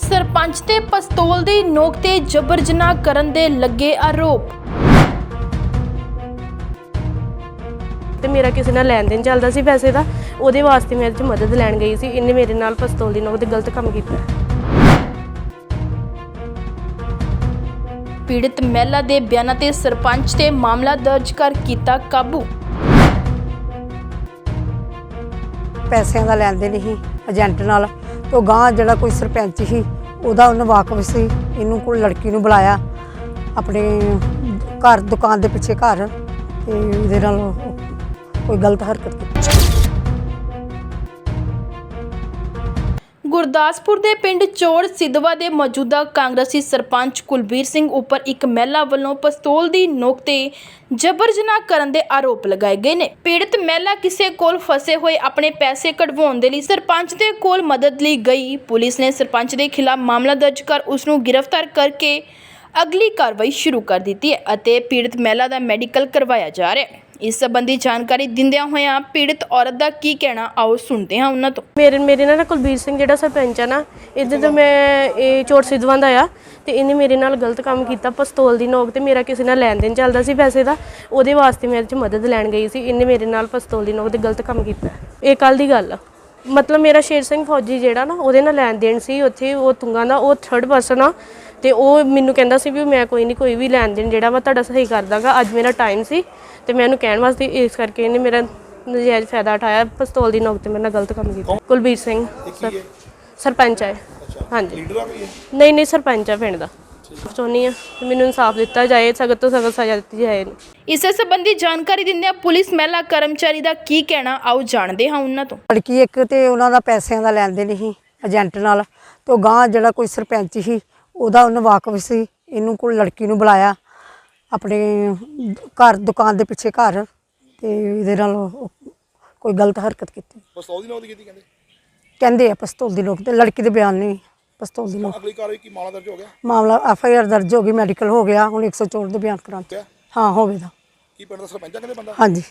ਸਰਪੰਚ ਤੇ ਪਸਤੌਲ ਦੀ ਨੋਕ ਤੇ ਜਬਰ ਜਨਾਹ ਕਰਨ ਦੇ ਲੱਗੇ ਆਰੋਪ। ਤੇ ਮੇਰਾ ਕਿਸੇ ਨਾਲ ਲੈਣ ਦੇਣ ਚੱਲਦਾ ਸੀ ਪੈਸੇ ਦਾ ਉਹਦੇ ਵਾਸਤੇ ਮੈਂ 'ਚ ਮਦਦ ਲੈਣ ਗਈ ਸੀ ਇਹਨੇ ਮੇਰੇ ਨਾਲ ਪਿਸਤੌਲ ਦੀ ਨੋਕ ਤੇ ਗਲਤ ਕੰਮ ਕੀਤਾ। ਪੀੜਤ ਮਹਿਲਾ ਦੇ ਬਿਆਨਾਂ ਤੇ ਸਰਪੰਚ ਤੇ ਮਾਮਲਾ ਦਰਜ ਕਰ ਕੀਤਾ ਕਾਬੂ। ਪੈਸਿਆਂ ਦਾ ਲੈਣ ਦੇਣ ਸੀ ਏਜੰਟ ਨਾਲ ਤੇ ਉਹ ਗਾਂ ਜਿਹੜਾ ਕੋਈ ਸਰਪੰਚ ਸੀ, ਉਹਦਾ ਉਹਨੂੰ ਵਾਕਫ ਸੀ, ਇਹਨੂੰ ਕੋਈ ਲੜਕੀ ਨੂੰ ਬੁਲਾਇਆ। ਆਪਣੇ ਘਰ, ਦੁਕਾਨ ਦੇ ਪਿੱਛੇ ਘਰ, ਤੇ ਇਹਦੇ ਨਾਲ ਕੋਈ ਗਲਤ ਹਰਕਤ ਕੀਤੀ। ਗੁਰਦਾਸਪੁਰ ਦੇ ਪਿੰਡ ਚੋੜ ਸਿੱਧਵਾ ਦੇ ਮੌਜੂਦਾ ਕਾਂਗਰਸੀ ਸਰਪੰਚ ਕੁਲਬੀਰ ਸਿੰਘ ਉੱਪਰ ਇੱਕ ਮਹਿਲਾ ਵੱਲੋਂ ਪਿਸਤੌਲ ਦੀ ਨੋਕ ਤੇ ਜਬਰ ਜਨਾਹ ਕਰਨ ਦੇ ਆਰੋਪ ਲਗਾਏ ਗਏ ਨੇ। ਪੀੜਤ ਮਹਿਲਾ ਕਿਸੇ ਕੋਲ ਫਸੇ ਹੋਏ ਆਪਣੇ ਪੈਸੇ ਕਢਵਾਉਣ ਦੇ ਲਈ ਸਰਪੰਚ ਦੇ ਕੋਲ ਮਦਦ ਲਈ ਗਈ। ਪੁਲਿਸ ਨੇ ਸਰਪੰਚ ਦੇ ਖਿਲਾਫ ਮਾਮਲਾ ਦਰਜ ਕਰ ਉਸ ਨੂੰ ਗ੍ਰਿਫਤਾਰ ਕਰਕੇ ਅਗਲੀ ਕਾਰਵਾਈ ਸ਼ੁਰੂ ਕਰ ਦਿੱਤੀ ਹੈ ਅਤੇ ਪੀੜਤ ਮਹਿਲਾ ਦਾ ਮੈਡੀਕਲ ਕਰਵਾਇਆ ਜਾ ਰਿਹਾ ਹੈ। ਇਸ ਸੰਬੰਧੀ ਜਾਣਕਾਰੀ ਦਿੰਦਿਆਂ ਹੋਇਆਂ ਪੀੜਤ ਔਰਤ ਦਾ ਕੀ ਕਹਿਣਾ, ਆਓ ਸੁਣਦੇ ਹਾਂ ਉਹਨਾਂ ਤੋਂ। ਮੇਰੇ ਮੇਰੇ ਨਾਲ ਨਾ ਕੁਲਬੀਰ ਸਿੰਘ ਜਿਹੜਾ ਸਰਪੰਚ ਆ ਨਾ, ਇਹਦੇ ਤੋਂ ਮੈਂ ਇਹ ਚੋਰ ਸਿੱਧਵਾਂ ਦਾ ਆ ਤੇ ਇਹਨੇ ਮੇਰੇ ਨਾਲ ਗਲਤ ਕੰਮ ਕੀਤਾ, ਪਿਸਤੌਲ ਦੀ ਨੋਕ ਤੇ ਮੇਰਾ ਕਿਸੇ ਨਾਲ ਲੈਣ ਦੇਣ ਚੱਲਦਾ ਸੀ ਪੈਸੇ ਦਾ, ਉਹਦੇ ਵਾਸਤੇ ਮੇਰੇ 'ਚ ਮਦਦ ਲੈਣ ਗਈ ਸੀ, ਇਹਨੇ ਮੇਰੇ ਨਾਲ ਪਿਸਤੌਲ ਦੀ ਨੋਕ ਤੇ ਗਲਤ ਕੰਮ ਕੀਤਾ। ਇਹ ਕੱਲ ਦੀ ਗੱਲ ਆ। ਮਤਲਬ ਮੇਰਾ ਸ਼ੇਰ ਸਿੰਘ ਫੌਜੀ ਜਿਹੜਾ ਨਾ, ਉਹਦੇ ਨਾਲ ਲੈਣ ਦੇਣ ਸੀ, ਉੱਥੇ ਉਹ ਤੁੰਗਾ ਦਾ, ਉਹ ਥਰਡ ਪਰਸਨ ਆ ਤੇ ਉਹ ਮੈਨੂੰ ਕਹਿੰਦਾ ਸੀ ਵੀ ਮੈਂ ਕੋਈ ਨਹੀਂ ਕੋਈ ਵੀ ਲੈਣ ਦੇਣ ਜਿਹੜਾ ਵਾ ਤੁਹਾਡਾ ਸਹੀ ਕਰ ਦਾਂਗਾ। ਅੱਜ ਮੇਰਾ ਟਾਈਮ ਸੀ ਤੇ ਮੈਂ ਉਹਨੂੰ ਕਹਿਣ ਵਾਸਤੇ ਇਸ ਕਰਕੇ ਇਹਨੇ ਮੇਰਾ ਨਜਾਇਜ਼ ਫਾਇਦਾ ਉਠਾਇਆ ਪਿਸਤੌਲ ਦੀ ਨੋਕ ਤੇ ਮੇਰੇ ਨਾਲ ਗਲਤ ਕੰਮ ਕੀਤਾ। ਕੁਲਬੀਰ ਸਿੰਘ ਸਰ- ਸਰਪੰਚ ਹੈ। ਹਾਂਜੀ। ਨਹੀਂ ਨਹੀਂ ਸਰਪੰਚ ਆ ਪਿੰਡ ਦਾ। ਚਾਹੁੰਦੀ ਆ ਮੈਨੂੰ ਇਨਸਾਫ ਦਿੱਤਾ ਜਾਏ ਸਖਤ ਤੋਂ ਸਖਤ ਸਜ਼ਾ ਦਿੱਤੀ ਜਾਏ। ਇਸੇ ਸੰਬੰਧੀ ਜਾਣਕਾਰੀ ਦਿੰਦਿਆਂ ਪੁਲਿਸ ਮਹਿਲਾ ਕਰਮਚਾਰੀ ਦਾ ਕੀ ਕਹਿਣਾ ਆਓ ਜਾਣਦੇ ਹਾਂ ਉਹਨਾਂ ਤੋਂ। ਲੜਕੀ ਇੱਕ ਤੇ ਉਹਨਾਂ ਦਾ ਪੈਸਿਆਂ ਦਾ ਲੈਣ ਦੇਣ ਸੀ ਏਜੰਟ ਨਾਲ। ਤੇ ਗਾਂ ਜਿਹੜਾ ਕੋਈ ਸਰਪੰਚ ਸੀ ਉਹਦਾ ਉਹਨੂੰ ਵਾਕਫ ਸੀ ਇਹਨੂੰ ਕੋਈ ਲੜਕੀ ਨੂੰ ਬੁਲਾਇਆ ਆਪਣੇ ਘਰ ਦੁਕਾਨ ਦੇ ਪਿੱਛੇ ਘਰ ਤੇ ਇਹਦੇ ਨਾਲ ਉਹ ਕੋਈ ਗਲਤ ਹਰਕਤ ਕੀਤੀ। ਪਿਸਤੌਲ ਦੀ ਨੌਕਰੀ ਕੀਤੀ ਕਹਿੰਦੇ? ਕਹਿੰਦੇ ਆ ਪਿਸਤੌਲ ਦੀ ਲੋਕ ਤੇ ਲੜਕੀ ਦੇ ਬਿਆਨ ਨਹੀਂ ਪਿਸਤੌਲ ਦੀ ਲੋਕ ਅਗਲੀ ਕਾਰਵਾਈ ਕੀ ਮਾਮਲਾ ਦਰਜ ਹੋ ਗਿਆ? ਮਾਮਲਾ ਐਫ ਆਈ ਆਰ ਦਰਜ ਹੋ ਗਈ ਮੈਡੀਕਲ ਹੋ ਗਿਆ ਹੁਣ 104 ਦੇ ਬਿਆਨ ਕਰਾਂ ਕਿਆ ਹਾਂ। ਹੋਵੇਗਾ ਕੀ ਪਿੰਡ ਦਾ ਸਰਪੰਚ ਆ ਕਹਿੰਦੇ ਬੰਦਾ? ਹਾਂਜੀ।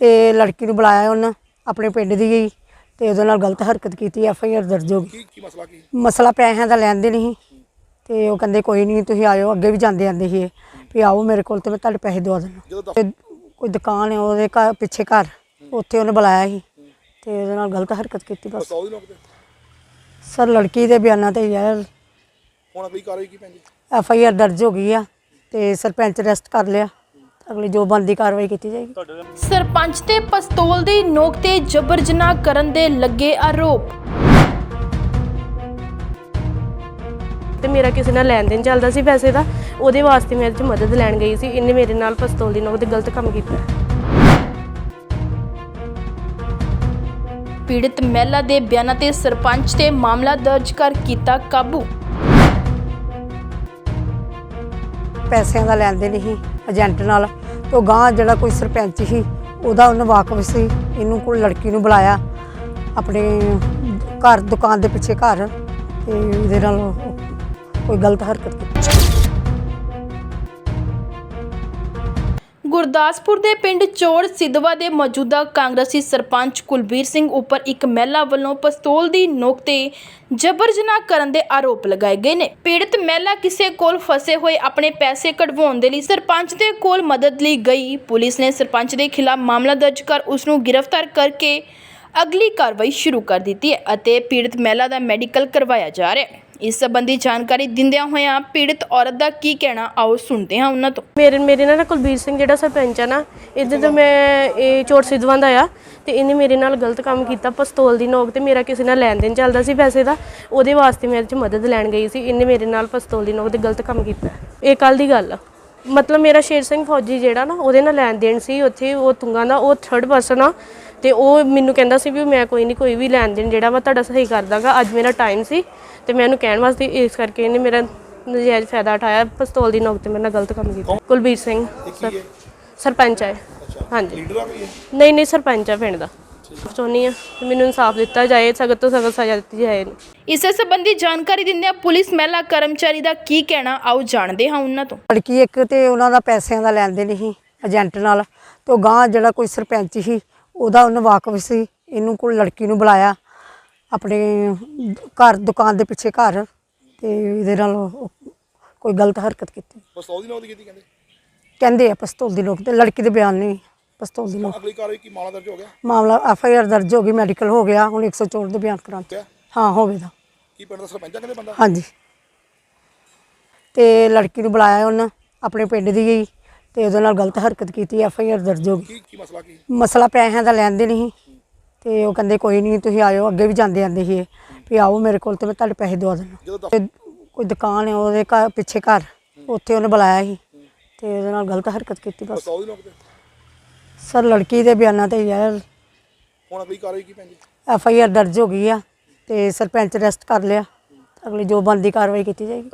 ਤੇ ਲੜਕੀ ਨੂੰ ਬੁਲਾਇਆ ਉਹਨਾਂ ਆਪਣੇ ਪਿੰਡ ਦੀ ਗਈ। ਤੇ ਉਹਦੇ ਨਾਲ ਗਲਤ ਹਰਕਤ ਕੀਤੀ ਐਫ ਆਈ ਆਰ ਦਰਜ ਹੋ ਗਈ। ਕੀ ਕੀ ਮਸਲਾ ਕੀ? ਮਸਲਾ ਪੈਸਿਆਂ ਦਾ ਲੈਣ ਦੇ ਨਹੀਂ ਤੇ ਉਹ ਕਹਿੰਦੇ ਕੋਈ ਨਹੀਂ ਤੁਸੀਂ ਆਇਓ ਅੱਗੇ ਵੀ ਜਾਂਦੇ ਆਂਦੇ ਸੀ ਇਹ, ਵੀ ਆਓ ਮੇਰੇ ਕੋਲ ਤੇ ਮੈਂ ਤੁਹਾਡੇ ਪੈਸੇ ਦਵਾ ਦਿੰਦਾ। ਜਦੋਂ ਦਫ਼- ਤੇ ਕੋਈ ਦੁਕਾਨ ਹੈ ਉਹਦੇ ਘਰ ਪਿੱਛੇ ਘਰ ਉੱਥੇ ਉਹਨੇ ਬੁਲਾਇਆ ਸੀ। ਤੇ ਉਹਦੇ ਨਾਲ ਗਲਤ ਹਰਕਤ ਕੀਤੀ ਬਸ। ਦੀ ਸਰ ਲੜਕੀ ਦੇ ਬਿਆਨਾਂ ਤੇ ਯਾਰ ਹੁਣ ਅਗਲੀ ਕਾਰਵਾਈ ਕੀ ਪੈਂਦੀ? ਐਫ ਆਈ ਆਰ ਦਰਜ ਹੋ ਗਈ ਆ ਤੇ ਸਰਪੰਚ ਅਰੈਸਟ ਕਰ ਲਿਆ। ਅਗਲੀ ਜੋ ਬਣਦੀ ਕਾਰਵਾਈ ਕੀਤੀ ਜਾਏਗੀ। ਸਰਪੰਚ ਤੇ ਪਸਤੌਲ ਦੀ ਨੋਕ ਤੇ ਜਬਰ ਜਨਾਹ ਕਰਨ ਦੇ ਲੱਗੇ ਆਰੋਪ। ਤੇ ਮੇਰਾ ਕਿਸੇ ਨਾਲ ਲੈਣ ਦੇਣ ਚੱਲਦਾ ਸੀ ਪੈਸੇ ਦਾ ਉਹਦੇ ਵਾਸਤੇ ਮੈਂ ਇਹ 'ਚ ਮਦਦ ਲੈਣ ਗਈ ਸੀ ਇਹਨੇ ਮੇਰੇ ਨਾਲ ਪਿਸਤੌਲ ਦੀ ਨੋਕ ਤੇ ਗਲਤ ਕੰਮ ਕੀਤਾ। ਪੀੜਤ ਮਹਿਲਾ ਦੇ ਬਿਆਨਾਂ ਤੇ ਸਰਪੰਚ ਤੇ ਮਾਮਲਾ ਦਰਜ ਕਰ ਕੀਤਾ ਕਾਬੂ। ਪੈਸਿਆਂ ਦਾ ਲੈਣ ਦੇਣ ਸੀ ਏਜੰਟ ਨਾਲ ਤੇ ਉਹ ਗਾਂ ਜਿਹੜਾ ਕੋਈ ਸਰਪੰਚ ਸੀ, ਉਹਦਾ ਉਹਨੂੰ ਵਾਕਫ ਸੀ, ਇਹਨੂੰ ਕੋਈ ਲੜਕੀ ਨੂੰ ਬੁਲਾਇਆ, ਆਪਣੇ ਘਰ, ਦੁਕਾਨ ਦੇ ਪਿੱਛੇ ਘਰ, ਤੇ ਇਹਦੇ ਨਾਲ ਕੋਈ ਗਲਤ ਹਰਕਤ ਕੀਤੀ। ਗੁਰਦਾਸਪੁਰ ਦੇ ਪਿੰਡ ਚੋੜ ਸਿੱਧਵਾ ਦੇ ਮੌਜੂਦਾ ਕਾਂਗਰਸੀ ਸਰਪੰਚ ਕੁਲਬੀਰ ਸਿੰਘ ਉੱਪਰ ਇੱਕ ਮਹਿਲਾ ਵੱਲੋਂ ਪਿਸਤੌਲ ਦੀ ਨੋਕ ਤੇ ਜਬਰ ਜਨਾਹ ਕਰਨ ਦੇ ਆਰੋਪ ਲਗਾਏ ਗਏ ਨੇ। ਪੀੜਤ ਮਹਿਲਾ ਕਿਸੇ ਕੋਲ ਫਸੇ ਹੋਏ ਆਪਣੇ ਪੈਸੇ ਕਢਵਾਉਣ ਦੇ ਲਈ ਸਰਪੰਚ ਦੇ ਕੋਲ ਮਦਦ ਲਈ ਗਈ। ਪੁਲਿਸ ਨੇ ਸਰਪੰਚ ਦੇ ਖਿਲਾਫ ਮਾਮਲਾ ਦਰਜ ਕਰ ਉਸ ਨੂੰ ਗ੍ਰਿਫਤਾਰ ਕਰਕੇ ਅਗਲੀ ਕਾਰਵਾਈ ਸ਼ੁਰੂ ਕਰ ਦਿੱਤੀ ਹੈ ਅਤੇ ਪੀੜਤ ਮਹਿਲਾ ਦਾ ਮੈਡੀਕਲ ਕਰਵਾਇਆ ਜਾ ਰਿਹਾ ਹੈ। ਇਸ ਸੰਬੰਧੀ ਜਾਣਕਾਰੀ ਦਿੰਦਿਆਂ ਹੋਇਆਂ ਪੀੜਤ ਔਰਤ ਦਾ ਕੀ ਕਹਿਣਾ, ਆਓ ਸੁਣਦੇ ਹਾਂ ਉਹਨਾਂ ਤੋਂ। ਮੇਰੇ ਮੇਰੇ ਨਾਲ ਨਾ ਕੁਲਬੀਰ ਸਿੰਘ ਜਿਹੜਾ ਸਰਪੰਚ ਆ ਨਾ ਇਹਦੇ ਤੋਂ ਮੈਂ ਇਹ ਚੋਰ ਸਿੱਧਵਾਂ ਦਾ ਆ ਤੇ ਇਹਨੇ ਮੇਰੇ ਨਾਲ ਗਲਤ ਕੰਮ ਕੀਤਾ, ਪਿਸਤੌਲ ਦੀ ਨੋਕ ਤੇ ਮੇਰਾ ਕਿਸੇ ਨਾਲ ਲੈਣ ਦੇਣ ਚੱਲਦਾ ਸੀ ਪੈਸੇ ਦਾ, ਉਹਦੇ ਵਾਸਤੇ ਮੈਂ ਇਹ 'ਚ ਮਦਦ ਲੈਣ ਗਈ ਸੀ, ਇਹਨੇ ਮੇਰੇ ਨਾਲ ਪਿਸਤੌਲ ਦੀ ਨੋਕ ਤੇ ਗਲਤ ਕੰਮ ਕੀਤਾ। ਇਹ ਕੱਲ ਦੀ ਗੱਲ ਆ। ਮਤਲਬ ਮੇਰਾ ਸ਼ੇਰ ਸਿੰਘ ਫੌਜੀ ਜਿਹੜਾ ਨਾ, ਉਹਦੇ ਨਾਲ ਲੈਣ ਦੇਣ ਸੀ, ਉੱਥੇ ਉਹ ਤੁੰਗਾ ਦਾ, ਉਹ ਥਰਡ ਪਰਸਨ ਆ ਤੇ ਉਹ ਮੈਨੂੰ ਕਹਿੰਦਾ ਸੀ ਵੀ ਮੈਂ ਕੋਈ ਨਹੀਂ ਕੋਈ ਵੀ ਲੈਣ ਦੇਣ ਜਿਹੜਾ ਵਾ ਤੁਹਾਡਾ ਸਹੀ ਕਰ ਦਾਂਗਾ। ਅੱਜ ਮੇਰਾ ਟਾਈਮ ਸੀ ਤੇ ਮੈਂ ਉਹਨੂੰ ਕਹਿਣ ਵਾਸਤੇ ਇਸ ਕਰਕੇ ਇਹਨੇ ਮੇਰਾ ਨਜਾਇਜ਼ ਫਾਇਦਾ ਉਠਾਇਆ ਪਿਸਤੌਲ ਦੀ ਨੋਕ ਤੇ ਮੇਰੇ ਨਾਲ ਗਲਤ ਕੰਮ ਕੀਤਾ। ਕੁਲਬੀਰ ਸਿੰਘ ਸਰ- ਸਰਪੰਚ ਹੈ। ਹਾਂਜੀ। ਆ? ਨਹੀਂ ਨਹੀਂ ਸਰਪੰਚ ਆ ਪਿੰਡ ਦਾ। ਚਾਹੁੰਦੀ ਆ ਮੈਨੂੰ ਇਨਸਾਫ ਦਿੱਤਾ ਜਾਏ ਸਖਤ ਤੋਂ ਸਖਤ ਸਜ਼ਾ ਦਿੱਤੀ ਜਾਏ। ਇਹਨੂੰ। ਇਸੇ ਸੰਬੰਧੀ ਜਾਣਕਾਰੀ ਦਿੰਦਿਆਂ ਪੁਲਿਸ ਮਹਿਲਾ ਕਰਮਚਾਰੀ ਦਾ ਕੀ ਕਹਿਣਾ ਆਓ ਜਾਣਦੇ ਹਾਂ ਉਹਨਾਂ ਤੋਂ। ਲੜਕੀ ਇੱਕ ਤੇ ਉਹਨਾਂ ਦਾ ਪੈਸਿਆਂ ਦਾ ਲੈਣ ਦੇਣ ਸੀ ਏਜੰਟ ਨਾਲ ਤੇ ਗਾਂ ਜਿਹੜਾ ਕੋਈ ਸਰਪੰਚ ਸੀ ਉਹਦਾ ਉਹਨੂੰ ਵਾਕਫ ਸੀ ਇਹਨੂੰ ਕੋਈ ਲੜਕੀ ਨੂੰ ਬੁਲਾਇਆ ਆਪਣੇ ਘਰ ਦੁਕਾਨ ਦੇ ਪਿੱਛੇ ਘਰ ਤੇ ਇਹਦੇ ਨਾਲ ਉਹ ਕੋਈ ਗਲਤ ਹਰਕਤ ਕੀਤੀ। ਪਿਸਤੌਲ ਦੀ ਦੀ ਕੀਤੀ ਕਹਿੰਦੇ? ਕਹਿੰਦੇ ਆ ਪਿਸਤੌਲ ਦੀ ਲੋਕ ਤੇ ਲੜਕੀ ਦੇ ਬਿਆਨ ਨਹੀਂ ਪਿਸਤੌਲ ਦੀ ਲੋਕ ਅਗਲੀ ਕਾਰਵਾਈ ਕੀ ਮਾਮਲਾ ਦਰਜ ਹੋ ਗਿਆ? ਮਾਮਲਾ ਐਫ ਆਈ ਆਰ ਦਰਜ ਹੋ ਗਈ ਮੈਡੀਕਲ ਹੋ ਗਿਆ ਹੁਣ 104 ਦੇ ਬਿਆਨ ਕਰਾਂ ਕਿਆ ਹਾਂ। ਹੋਵੇਗਾ ਕੀ ਪਿੰਡ ਦਾ ਸਰਪੰਚ ਆ ਕਹਿੰਦੇ ਬੰਦਾ? ਹਾਂਜੀ। ਤੇ ਲੜਕੀ ਨੂੰ ਬੁਲਾਇਆ ਉਹਨਾਂ ਆਪਣੇ ਪਿੰਡ ਦੀ ਗਈ। ਤੇ ਉਹਦੇ ਨਾਲ ਗਲਤ ਹਰਕਤ ਕੀਤੀ ਐਫ ਆਈ ਆਰ ਦਰਜ ਹੋ ਗਈ। ਕੀ ਕੀ ਮਸਲਾ ਕੀ? ਮਸਲਾ ਪੈਸਿਆਂ ਦਾ ਲੈਂਦੇ ਨਹੀਂ। ਤੇ ਉਹ ਕਹਿੰਦੇ ਕੋਈ ਨਹੀਂ ਤੁਸੀਂ ਆਇਓ ਅੱਗੇ ਵੀ ਜਾਂਦੇ ਆਂਦੇ ਸੀ ਇਹ, ਵੀ ਆਓ ਮੇਰੇ ਕੋਲ ਤੇ ਮੈਂ ਤੁਹਾਡੇ ਪੈਸੇ ਦਵਾ ਦਿੰਦਾ। ਜਦੋਂ ਤੇ ਕੋਈ ਦੁਕਾਨ ਹੈ ਉਹਦੇ ਘਰ ਪਿੱਛੇ ਘਰ ਉੱਥੇ ਉਹਨੇ ਬੁਲਾਇਆ ਸੀ। ਤੇ ਉਹਦੇ ਨਾਲ ਗਲਤ ਹਰਕਤ ਕੀਤੀ ਬਸ। ਦੀ ਸਰ ਲੜਕੀ ਦੇ ਬਿਆਨਾਂ ਤੇ ਯਾਰ ਹੁਣ ਅਗਲੀ ਕਾਰਵਾਈ ਕੀ ਪੈਂਦੀ? ਐਫ ਆਈ ਆਰ ਦਰਜ ਹੋ ਗਈ ਆ ਤੇ ਸਰਪੰਚ ਅਰੈਸਟ ਕਰ ਲਿਆ। ਅਗਲੀ ਜੋ ਬਣਦੀ ਕਾਰਵਾਈ ਕੀਤੀ ਜਾਏਗੀ।